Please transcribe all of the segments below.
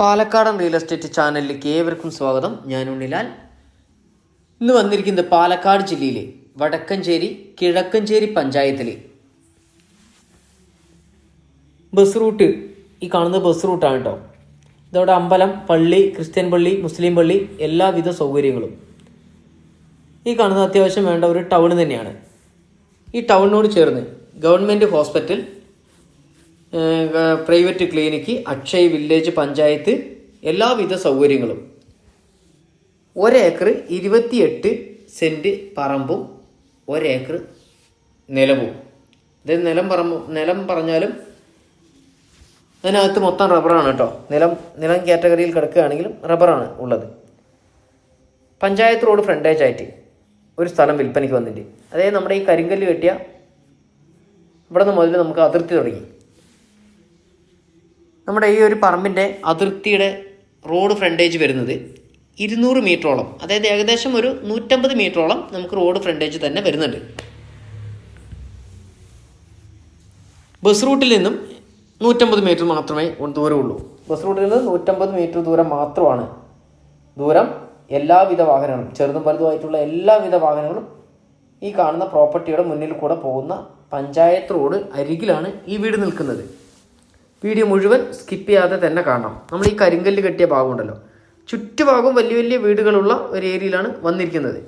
പാലക്കാടൻ real estate ചാനലിലേക്ക് ഏവർക്കും സ്വാഗതം. ഞാൻ ഉണ്ണിലാൽ ഇന്ന് വന്നിരിക്കുന്നത് പാലക്കാട് ജില്ലയിലെ വടക്കഞ്ചേരി കിഴക്കഞ്ചേരി പഞ്ചായത്തിലെ ബസ് റൂട്ട് ഈ കാണുന്ന ബസ് റൂട്ടാണ് കേട്ടോ ഇതവിടെ അമ്പലം പള്ളി ക്രിസ്ത്യൻ പള്ളി മുസ്ലിം പള്ളി എല്ലാവിധ സൗകര്യങ്ങളും. ഈ കാണുന്ന അത്യാവശ്യം വേണ്ട ഒരു ടൗൺ തന്നെയാണ്. ഈ ടൗണിനോട് ചേർന്ന് government hospital private clinic Akshay village panchayat എല്ലാവിധ സൗകര്യങ്ങളും. ഒരേക്കർ ഇരുപത്തിയെട്ട് സെന്റ് പറമ്പും ഒരേക്കർ നിലവും. അതായത് നിലം പറമ്പ് നിലം പറഞ്ഞാലും അതിനകത്ത് മൊത്തം റബ്ബറാണ് കേട്ടോ. നിലം നിലം കാറ്റഗറിയിൽ കിടക്കുകയാണെങ്കിലും റബ്ബറാണ് ഉള്ളത്. പഞ്ചായത്ത് റോഡ് ഫ്രണ്ടേജ് ആയിട്ട് ഒരു സ്ഥലം വിൽപ്പനയ്ക്ക് വന്നിട്ട്. അതായത് നമ്മുടെ ഈ കരിങ്കല്ല് കെട്ടിയ ഇവിടെ നിന്ന് മുതൽ നമുക്ക് അതിർത്തി തുടങ്ങി. നമ്മുടെ ഈ ഒരു പറമ്പിന്റെ അതിർത്തിയുടെ റോഡ് ഫ്രണ്ടേജ് വരുന്നത് ഇരുന്നൂറ് മീറ്ററോളം അതായത് ഏകദേശം ഒരു നൂറ്റമ്പത് മീറ്ററോളം നമുക്ക് റോഡ് ഫ്രണ്ടേജ് തന്നെ വരുന്നുണ്ട്. ബസ് റൂട്ടിൽ നിന്നും നൂറ്റമ്പത് മീറ്റർ മാത്രമേ ദൂരമുള്ളൂ. ബസ് റൂട്ടിൽ നിന്ന് നൂറ്റമ്പത് മീറ്റർ ദൂരം മാത്രമാണ്. ദൂരം എല്ലാവിധ വാഹനങ്ങളും ചെറുതും വലുതുമായിട്ടുള്ള എല്ലാവിധ വാഹനങ്ങളും ഈ കാണുന്ന പ്രോപ്പർട്ടിയുടെ മുന്നിൽ കൂടെ പോകുന്ന പഞ്ചായത്ത് റോഡ് അരികിലാണ് ഈ വീട് നിൽക്കുന്നത്. വീഡിയോ മുഴുവൻ സ്കിപ്പ് ചെയ്യാതെ തന്നെ കാണാം. നമ്മൾ ഈ കരിങ്കല്ല് കെട്ടിയ ഭാഗമുണ്ടല്ലോ ചുറ്റുഭാഗവും വലിയ വലിയ വീടുകളുള്ള ഒരു ഏരിയയിലാണ് വന്നിരിക്കുന്നത്.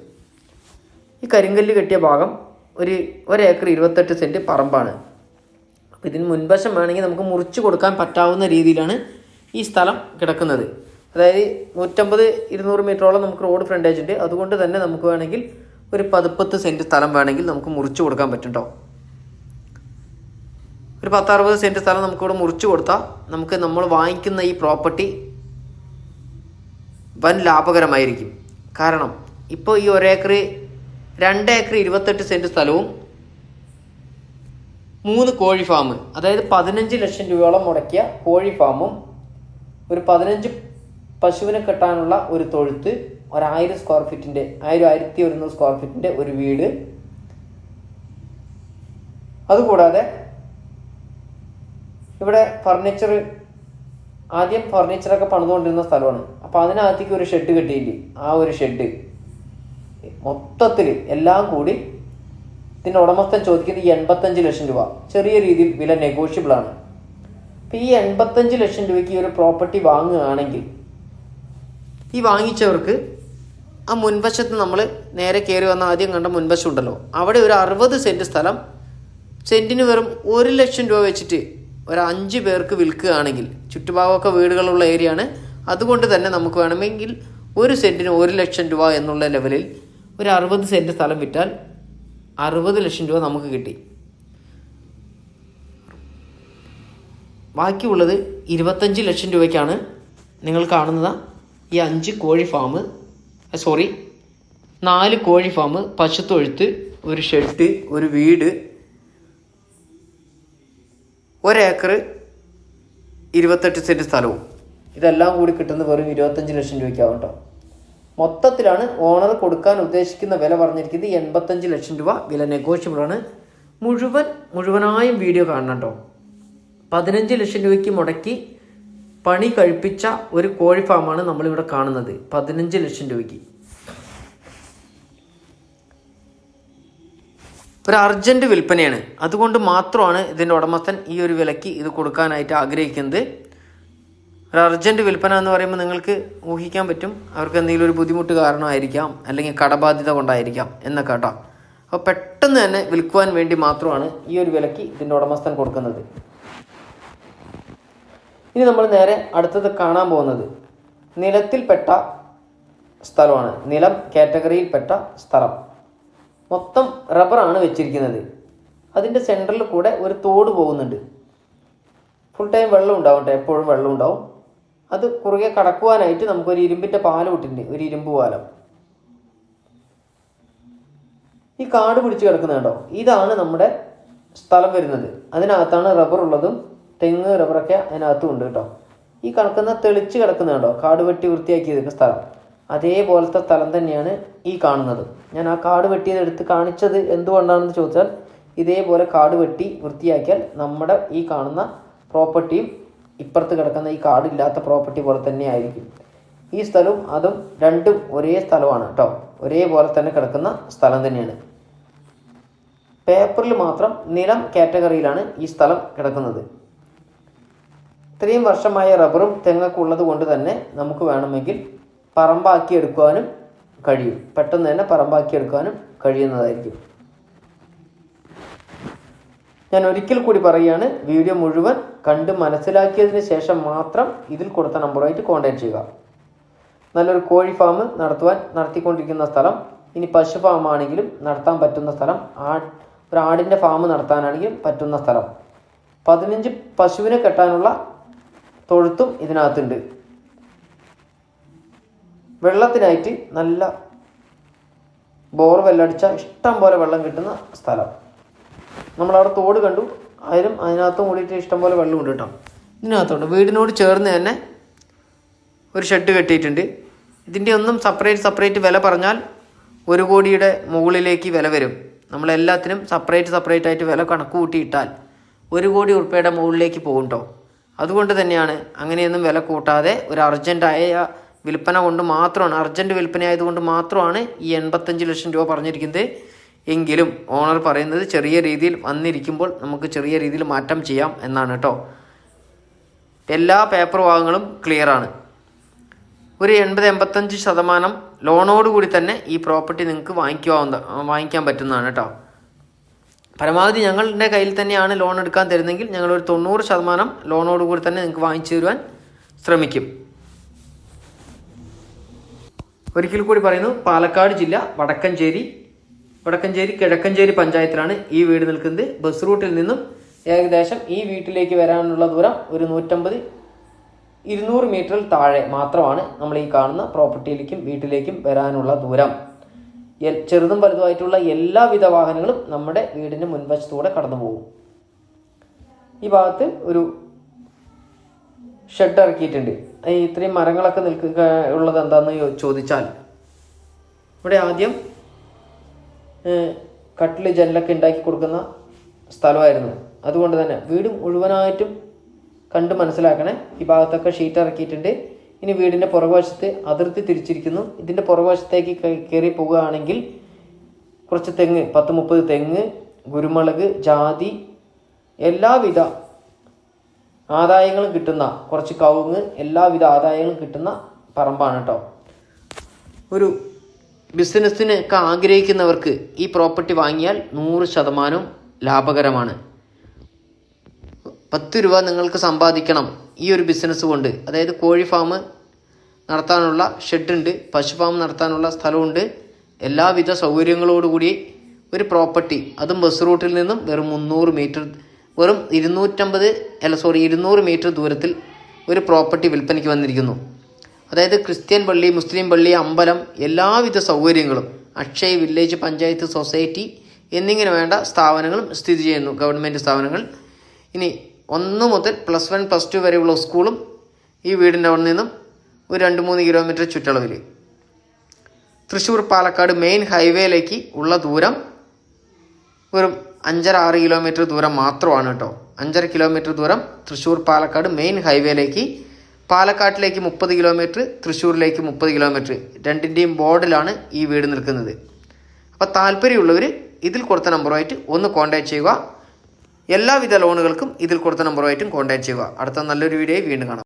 ഈ കരിങ്കല്ല് കെട്ടിയ ഭാഗം ഒരു ഒരേക്കർ ഇരുപത്തെട്ട് സെന്റ് പറമ്പാണ്. അപ്പോൾ ഇതിന് മുൻവശം വേണമെങ്കിൽ നമുക്ക് മുറിച്ചു കൊടുക്കാൻ പറ്റാവുന്ന രീതിയിലാണ് ഈ സ്ഥലം കിടക്കുന്നത്. അതായത് നൂറ്റമ്പത് ഇരുന്നൂറ് മീറ്ററോളം നമുക്ക് റോഡ് ഫ്രണ്ടേജ് ഉണ്ട്. അതുകൊണ്ട് തന്നെ നമുക്ക് വേണമെങ്കിൽ ഒരു പതിപ്പത്ത് സെന്റ് സ്ഥലം വേണമെങ്കിൽ നമുക്ക് മുറിച്ചു കൊടുക്കാൻ പറ്റും കേട്ടോ ഒരു പത്തറുപത് സെന്റ് സ്ഥലം നമുക്കിവിടെ മുറിച്ചു കൊടുത്താൽ നമുക്ക് നമ്മൾ വാങ്ങിക്കുന്ന ഈ പ്രോപ്പർട്ടി വൻ ലാഭകരമായിരിക്കും. കാരണം ഇപ്പോൾ ഈ ഒരേക്കർ രണ്ട് ഏക്കർ ഇരുപത്തെട്ട് സെന്റ് സ്ഥലവും മൂന്ന് കോഴി ഫാം അതായത് പതിനഞ്ച് ലക്ഷം രൂപയോളം മുടക്കിയ കോഴി ഫാമും ഒരു പതിനഞ്ച് പശുവിനെ കെട്ടാനുള്ള ഒരു തൊഴുത്ത് ഒരായിരം സ്ക്വയർ ഫീറ്റിന്റെ ആയിരം ആയിരത്തി ഒരുന്നൂറ് സ്ക്വയർ ഫീറ്റിന്റെ ഒരു വീട്. അതുകൂടാതെ ഇവിടെ ഫർണിച്ചർ ആദ്യം ഫർണിച്ചറൊക്കെ പണിതുകൊണ്ടിരുന്ന സ്ഥലമാണ്. അപ്പോൾ അതിനകത്തേക്ക് ഒരു ഷെഡ് കിട്ടിയില്ലേ? ആ ഒരു ഷെഡ് മൊത്തത്തിൽ എല്ലാം കൂടി ഇതിന്റെ ഉടമസ്ഥൻ ചോദിക്കുന്നത് എൺപത്തഞ്ച് ലക്ഷം രൂപ. ചെറിയ രീതിയിൽ വില നെഗോഷ്യബിൾ ആണ്. അപ്പം ഈ എൺപത്തഞ്ച് ലക്ഷം രൂപയ്ക്ക് ഈ ഒരു പ്രോപ്പർട്ടി വാങ്ങുകയാണെങ്കിൽ ഈ വാങ്ങിച്ചവർക്ക് ആ മുൻവശത്ത് നമ്മൾ നേരെ കയറി വന്ന ആദ്യം കണ്ട മുൻവശം ഉണ്ടല്ലോ. അവിടെ ഒരു അറുപത് സെന്റ് സ്ഥലം സെന്റിന് വെറും ഒരു ലക്ഷം രൂപ വെച്ചിട്ട് ഒരു അഞ്ച് പേർക്ക് വിൽക്കുകയാണെങ്കിൽ ചുറ്റുഭാഗമൊക്കെ വീടുകളുള്ള ഏരിയ ആണ് അതുകൊണ്ട് തന്നെ നമുക്ക് വേണമെങ്കിൽ ഒരു സെന്റിന് ഒരു ലക്ഷം രൂപ എന്നുള്ള ലെവലിൽ ഒരു അറുപത് സെന്റ് സ്ഥലം വിറ്റാൽ അറുപത് ലക്ഷം രൂപ നമുക്ക് കിട്ടി. ബാക്കിയുള്ളത് ഇരുപത്തഞ്ച് ലക്ഷം രൂപയ്ക്കാണ് നിങ്ങൾ കാണുന്നത്. ഈ അഞ്ച് കോഴി ഫാം സോറി നാല് കോഴി ഫാം പശുത്തൊഴുത്ത് ഒരു ഷെഡ് ഒരു വീട് ഒരേക്കർ ഇരുപത്തെട്ട് സെന്റ് സ്ഥലവും. ഇതെല്ലാം കൂടി കിട്ടുന്നത് വെറും ഇരുപത്തഞ്ച് ലക്ഷം രൂപയ്ക്കാവും കേട്ടോ. മൊത്തത്തിലാണ് ഓണർ കൊടുക്കാൻ ഉദ്ദേശിക്കുന്ന വില പറഞ്ഞിരിക്കുന്നത് എൺപത്തഞ്ച് ലക്ഷം രൂപ. വില നെഗോഷ്യബിൾ ആണ്. മുഴുവൻ മുഴുവനായും വീഡിയോ കാണണം കേട്ടോ. പതിനഞ്ച് ലക്ഷം രൂപയ്ക്ക് മുടക്കി പണി കഴിപ്പിച്ച ഒരു കോഴി ഫാമാണ് നമ്മളിവിടെ കാണുന്നത്. പതിനഞ്ച് ലക്ഷം രൂപയ്ക്ക്. ഒരു അർജന്റ് വിൽപ്പനയാണ്. അതുകൊണ്ട് മാത്രമാണ് ഇതിന്റെ ഉടമസ്ഥൻ ഈ ഒരു വിലയ്ക്ക് ഇത് കൊടുക്കാനായിട്ട് ആഗ്രഹിക്കുന്നത്. ഒരു അർജന്റ് വിൽപ്പന എന്ന് പറയുമ്പോൾ നിങ്ങൾക്ക് ഊഹിക്കാൻ പറ്റും. അവർക്ക് എന്തെങ്കിലും ഒരു ബുദ്ധിമുട്ട് കാരണമായിരിക്കാം അല്ലെങ്കിൽ കടബാധ്യത കൊണ്ടായിരിക്കാം എന്നൊക്കെ കേട്ടോ. അപ്പോൾ പെട്ടെന്ന് തന്നെ വിൽക്കുവാൻ വേണ്ടി മാത്രമാണ് ഈ ഒരു വിലയ്ക്ക് ഇതിന്റെ ഉടമസ്ഥൻ കൊടുക്കുന്നത്. ഇനി നമ്മൾ നേരെ അടുത്തത് കാണാൻ പോകുന്നത്. നിലത്തിൽപ്പെട്ട സ്ഥലമാണ്. നിലം കാറ്റഗറിയിൽപ്പെട്ട സ്ഥലം. മൊത്തം റബ്ബറാണ് വെച്ചിരിക്കുന്നത്. അതിന്റെ സെന്ററിൽ കൂടെ ഒരു തോട് പോകുന്നുണ്ട്. ഫുൾ ടൈം വെള്ളം ഉണ്ടാവും എപ്പോഴും വെള്ളം ഉണ്ടാവും. അത് കുറുകെ കടക്കുവാനായിട്ട് നമുക്കൊരു ഇരുമ്പിന്റെ പാലം ഇട്ടിട്ടുണ്ട് ഒരു ഇരുമ്പ് പാലം. ഈ കാട് പിടിച്ച് കിടക്കുന്നുണ്ടോ ഇതാണ് നമ്മുടെ സ്ഥലം വരുന്നത്. അതിനകത്താണ് റബ്ബർ ഉള്ളതും തെങ്ങ് റബ്ബറൊക്കെ അതിനകത്തും ഉണ്ട് കേട്ടോ. ഈ കിടക്കുന്ന തെളിച്ച് കിടക്കുന്നുണ്ടോ കാട് വെട്ടി വൃത്തിയാക്കിയത് സ്ഥലം. അതേപോലത്തെ സ്ഥലം തന്നെയാണ് ഈ കാണുന്നത്. ഞാൻ ആ കാട് വെട്ടിയത് എടുത്ത് കാണിച്ചത് എന്തുകൊണ്ടാണെന്ന് ചോദിച്ചാൽ ഇതേപോലെ കാട് വെട്ടി വൃത്തിയാക്കിയാൽ നമ്മുടെ ഈ കാണുന്ന പ്രോപ്പർട്ടിയും ഇപ്പുറത്ത് കിടക്കുന്ന ഈ കാടില്ലാത്ത പ്രോപ്പർട്ടി പോലെ തന്നെ ആയിരിക്കും. ഈ സ്ഥലവും അതും രണ്ടും ഒരേ സ്ഥലമാണ് കേട്ടോ. ഒരേപോലെ തന്നെ കിടക്കുന്ന സ്ഥലം തന്നെയാണ്. പേപ്പറിൽ മാത്രം നിലം കാറ്റഗറിയിലാണ് ഈ സ്ഥലം കിടക്കുന്നത്. ഇത്രയും വർഷമായ റബ്ബറും തെങ്ങൊക്കെ ഉള്ളത് കൊണ്ട് തന്നെ നമുക്ക് വേണമെങ്കിൽ പറമ്പാക്കി എടുക്കുവാനും കഴിയും. പെട്ടെന്ന് തന്നെ പറമ്പാക്കി എടുക്കാനും കഴിയുന്നതായിരിക്കും. ഞാൻ ഒരിക്കൽ കൂടി പറയുകയാണ് വീഡിയോ മുഴുവൻ കണ്ട് മനസ്സിലാക്കിയതിന് ശേഷം മാത്രം ഇതിൽ കൊടുത്ത നമ്പറുമായിട്ട് കോൺടാക്ട് ചെയ്യുക. നല്ലൊരു കോഴി ഫാം നടത്തുവാൻ നടത്തിക്കൊണ്ടിരിക്കുന്ന സ്ഥലം ഇനി പശു ഫാം ആണെങ്കിലും നടത്താൻ പറ്റുന്ന സ്ഥലം ആ ഒരു ആടിന്റെ ഫാം നടത്താനാണെങ്കിലും പറ്റുന്ന സ്ഥലം. പതിനഞ്ച് പശുവിനെ കെട്ടാനുള്ള തൊഴുത്തും ഇതിനകത്തുണ്ട്. വെള്ളത്തിനായിട്ട് നല്ല ബോർ വെല്ലടിച്ച ഇഷ്ടം പോലെ വെള്ളം കിട്ടുന്ന സ്ഥലം. നമ്മളവിടെ തോട് കണ്ടു. അതിലും അതിനകത്തും കൂടിയിട്ട് ഇഷ്ടം പോലെ വെള്ളമുണ്ട് കേട്ടോ. ഇതിനകത്തുണ്ട്. വീടിനോട് ചേർന്ന് തന്നെ ഒരു ഷെഡ് കെട്ടിയിട്ടുണ്ട്. ഇതിന്റെ ഒന്നും സെപ്പറേറ്റ് സെപ്പറേറ്റ് വില പറഞ്ഞാൽ ഒരു കോടിയുടെ മുകളിലേക്ക് വില വരും. നമ്മളെല്ലാത്തിനും സെപ്പറേറ്റ് സെപ്പറേറ്റ് ആയിട്ട് വില കണക്ക് കൂട്ടിയിട്ടാൽ ഒരു കോടി ഉറുപ്പയുടെ മുകളിലേക്ക് പോകും അതുകൊണ്ട് തന്നെയാണ് അങ്ങനെയൊന്നും വില കൂട്ടാതെ ഒരു അർജന്റായ വിൽപ്പന കൊണ്ട് മാത്രമാണ് അർജന്റ് വിൽപ്പന ആയതുകൊണ്ട് മാത്രമാണ് ഈ എൺപത്തഞ്ച് ലക്ഷം രൂപ പറഞ്ഞിരിക്കുന്നത്. എങ്കിലും ഓണർ പറയുന്നത് ചെറിയ രീതിയിൽ വന്നിരിക്കുമ്പോൾ നമുക്ക് ചെറിയ രീതിയിൽ മാറ്റം ചെയ്യാം എന്നാണ് കേട്ടോ. എല്ലാ പേപ്പർ ഭാഗങ്ങളും ക്ലിയറാണ് ഒരു എൺപത് എൺപത്തഞ്ച് ശതമാനം ലോണോടുകൂടി തന്നെ ഈ പ്രോപ്പർട്ടി നിങ്ങൾക്ക് വാങ്ങിക്കാവുന്ന വാങ്ങിക്കാൻ പറ്റുന്നതാണ് കേട്ടോ. പരമാവധി ഞങ്ങളുടെ കയ്യിൽ തന്നെയാണ് ലോൺ എടുക്കാൻ തരുന്നതെങ്കിൽ ഞങ്ങളൊരു തൊണ്ണൂറ് ശതമാനം ലോണോടുകൂടി തന്നെ നിങ്ങൾക്ക് വാങ്ങിച്ചു തരുവാൻ ശ്രമിക്കും. ഒരിക്കൽ കൂടി പറയുന്നു പാലക്കാട് ജില്ല വടക്കഞ്ചേരി വടക്കഞ്ചേരി കിഴക്കഞ്ചേരി പഞ്ചായത്തിലാണ് ഈ വീട് നിൽക്കുന്നത്. ബസ് റൂട്ടിൽ നിന്നും ഏകദേശം ഈ വീട്ടിലേക്ക് വരാനുള്ള ദൂരം ഒരു നൂറ്റമ്പത് ഇരുന്നൂറ് മീറ്ററിൽ താഴെ മാത്രമാണ് നമ്മൾ ഈ കാണുന്ന പ്രോപ്പർട്ടിയിലേക്കും വീട്ടിലേക്കും വരാനുള്ള ദൂരം. ചെറുതും വലുതുമായിട്ടുള്ള എല്ലാവിധ വാഹനങ്ങളും നമ്മുടെ വീടിന്റെ മുൻവശത്തൂടെ കടന്നു പോകും. ഈ ഭാഗത്ത് ഒരു ഷെഡ് ഇറക്കിയിട്ടുണ്ട്. ഇത്രയും മരങ്ങളൊക്കെ നിൽക്കുക ഉള്ളത് എന്താണെന്ന് ചോദിച്ചാൽ ഇവിടെ ആദ്യം കട്ടിൽ ജനലൊക്കെ ഉണ്ടാക്കി കൊടുക്കുന്ന സ്ഥലമായിരുന്നു. അതുകൊണ്ട് തന്നെ വീട് മുഴുവനായിട്ടും കണ്ട് മനസ്സിലാക്കണേ. ഈ ഭാഗത്തൊക്കെ ഷീറ്റ് ഇറക്കിയിട്ടുണ്ട്. ഇനി വീടിന്റെ പുറകുവശത്ത് അതിർത്തി തിരിച്ചിരിക്കുന്നു. ഇതിന്റെ പുറകുവശത്തേക്ക് കയറി പോവുകയാണെങ്കിൽ കുറച്ച് തെങ്ങ് പത്ത് മുപ്പത് തെങ്ങ് കുരുമുളക് ജാതി എല്ലാവിധ ആദായങ്ങളും കിട്ടുന്ന കുറച്ച് കവുങ്ങ് എല്ലാവിധ ആദായങ്ങളും കിട്ടുന്ന പറമ്പാണ് കേട്ടോ ഒരു ബിസിനസ്സിനൊക്കെ ആഗ്രഹിക്കുന്നവർക്ക് ഈ പ്രോപ്പർട്ടി വാങ്ങിയാൽ നൂറ് ശതമാനം ലാഭകരമാണ്. പത്ത് രൂപ നിങ്ങൾക്ക് സമ്പാദിക്കണം ഈ ഒരു ബിസിനസ് കൊണ്ട്. അതായത് കോഴി ഫാം നടത്താനുള്ള ഷെഡുണ്ട് പശു ഫാം നടത്താനുള്ള സ്ഥലമുണ്ട്. എല്ലാവിധ സൗകര്യങ്ങളോടുകൂടി ഒരു പ്രോപ്പർട്ടി അതും ബസ് റൂട്ടിൽ നിന്നും വെറും മുന്നൂറ് മീറ്റർ വെറും ഇരുന്നൂറ്റമ്പത് അല്ല സോറി ഇരുന്നൂറ് മീറ്റർ ദൂരത്തിൽ ഒരു പ്രോപ്പർട്ടി വിൽപ്പനയ്ക്ക് വന്നിരിക്കുന്നു. അതായത് ക്രിസ്ത്യൻ പള്ളി മുസ്ലിം പള്ളി അമ്പലം എല്ലാവിധ സൗകര്യങ്ങളും അക്ഷയ് വില്ലേജ് പഞ്ചായത്ത് സൊസൈറ്റി എന്നിങ്ങനെ വേണ്ട സ്ഥാപനങ്ങളും സ്ഥിതി ചെയ്യുന്നു ഗവൺമെന്റ് സ്ഥാപനങ്ങൾ. ഇനി ഒന്ന് മുതൽ പ്ലസ് വൺ പ്ലസ് ടു വരെയുള്ള സ്കൂളും ഈ വീടിന്റെ അവിടെ നിന്നും ഒരു രണ്ട് മൂന്ന് കിലോമീറ്റർ ചുറ്റളവിൽ തൃശ്ശൂർ പാലക്കാട് മെയിൻ ഹൈവേയിലേക്ക് ഉള്ള ദൂരം വെറും അഞ്ചര ആറ് കിലോമീറ്റർ ദൂരം മാത്രമാണ് കേട്ടോ അഞ്ചര കിലോമീറ്റർ ദൂരം തൃശ്ശൂർ പാലക്കാട് മെയിൻ ഹൈവേയിലേക്ക് പാലക്കാട്ടിലേക്ക് മുപ്പത് കിലോമീറ്റർ തൃശ്ശൂരിലേക്ക് മുപ്പത് കിലോമീറ്റർ രണ്ടിന്റെയും ബോർഡിലാണ് ഈ വീട് നിൽക്കുന്നത്. അപ്പോൾ താല്പര്യമുള്ളവർ ഇതിൽ കൊടുത്ത നമ്പറുമായിട്ട് ഒന്ന് കോൺടാക്ട് ചെയ്യുക. എല്ലാവിധ ലോണുകൾക്കും ഇതിൽ കൊടുത്ത നമ്പറുമായിട്ടും കോൺടാക്ട് ചെയ്യുക. അടുത്ത നല്ലൊരു വീഡിയോ വീണ്ടും കാണാം.